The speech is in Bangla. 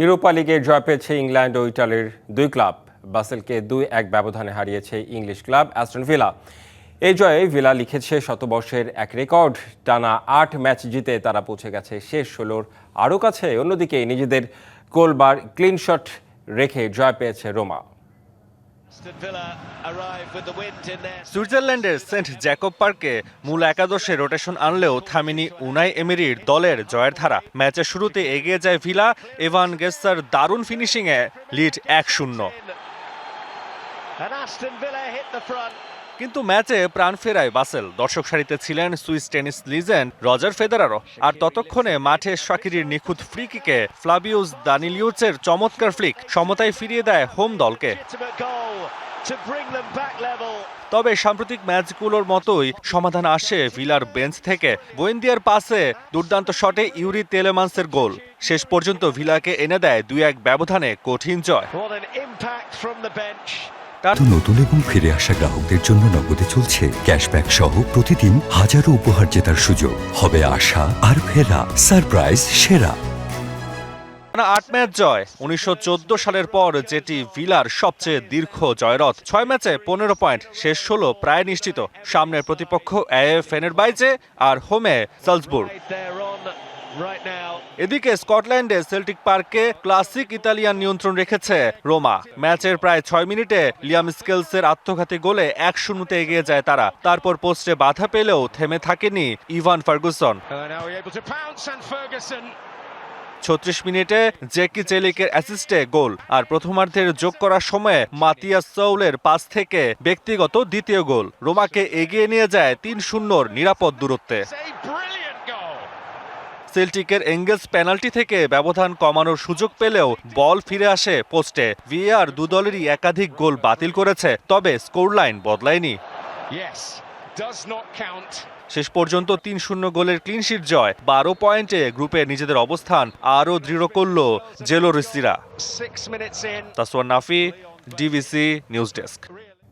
ইউরোপা লিগে জয় পেয়েছে ইংল্যান্ড ও ইটালির দুই ক্লাব। বাসেলকে দুই এক ব্যবধানে হারিয়েছে ইংলিশ ক্লাব অ্যাস্টন ভিলা। এই জয়ে ভিলা লিখেছে শতবর্ষের এক রেকর্ড। টানা আট ম্যাচ জিতে তারা পৌঁছে গেছে শেষ ষোলোর আরও কাছে। অন্যদিকে নিজেদের গোলবার ক্লিনশট ক্লিন শট রেখে জয় পেয়েছে রোমা। সুইজারল্যান্ডের সেন্ট জ্যাকব পার্কে মূল একাদশে রোটেশন আনলেও থামিনি উনাই এমিরির দলের জয়ের ধারা। ম্যাচের শুরুতে এগিয়ে যায় ভিলা এভান গেসার দারুণ ফিনিশিংয়ে লিড এক শূন্য। কিন্তু ম্যাচে প্রাণ ফেরায় বাসেল। দর্শক সারিতে ছিলেন সুইস টেনিস লিজেন্ড রজার ফেদারারও। আর ততক্ষণে মাঠে শাকিরির নিখুঁত ফ্রি কিকে ফ্লাবিউস দানিলিউচের চমৎকার ফ্লিক সমতায় ফিরিয়ে দেয় হোম দলকে. তবে সাম্প্রতিক ম্যাচগুলোর মতোই সমাধান আসে ভিলার বেঞ্চ থেকে। গোয়েন্দিয়ার পাসে দুর্দান্ত শটে ইউরি তেলেমান্সের গোল। শেষ পর্যন্ত ভিলাকে এনে দেয় দুই এক ব্যবধানে কঠিন জয়। তার নতুন এবং ফিরে আসা গ্রাহকদের জন্য নগদে চলছে ক্যাশব্যাক সহ প্রতিদিন হাজারো উপহার জেতার সুযোগ। হবে আশা আর ফেরা সারপ্রাইজ সেরা। আট ম্যাচ জয়। উনিশশো চোদ্দ সালের পর যেটি ভিলার সবচেয়ে দীর্ঘ জয়রথ। ছয় ম্যাচে পনেরো পয়েন্ট শেষ ষোলো প্রায় নিশ্চিত। সামনের প্রতিপক্ষ এ ফেনেরবাইজে আর হোমে সালজবুর্গ এদিকে স্কটল্যান্ডে সেল্টিক পার্কে ক্লাসিক ইতালিয়ান নিয়ন্ত্রণ রেখেছে রোমা। ম্যাচের প্রায় ছয় মিনিটে লিয়াম স্কেলসের আত্মঘাতী গোলে এক শূন্যতে এগিয়ে যায় তারা। তারপর পোস্টে বাধা পেলেও থেমে থাকেনি ইভান ফার্গুসন. ছত্রিশ মিনিটে জেকি চেলিকের অ্যাসিস্টে গোল। আর প্রথমার্ধের যোগ করার সময়ে মাতিয়াস সৌলের পাস থেকে ব্যক্তিগত দ্বিতীয় গোল। রোমাকে এগিয়ে নিয়ে যায় তিন শূন্যর নিরাপদ দূরত্বে। সেল্টিকের এঙ্গেলস পেনাল্টি থেকে ব্যবধান কমানোর সুযোগ পেলেও বল ফিরে আসে পোস্টে ভিএআর দু দলেরই একাধিক গোল বাতিল করেছে তবে স্কোর লাইন বদলায়নি. শেষ পর্যন্ত তিন শূন্য গোলের ক্লিনশিট জয় বারো পয়েন্টে গ্রুপে নিজেদের অবস্থান আরও দৃঢ় করল জেলোরিসিরা. Taswan Nafi DVC news desk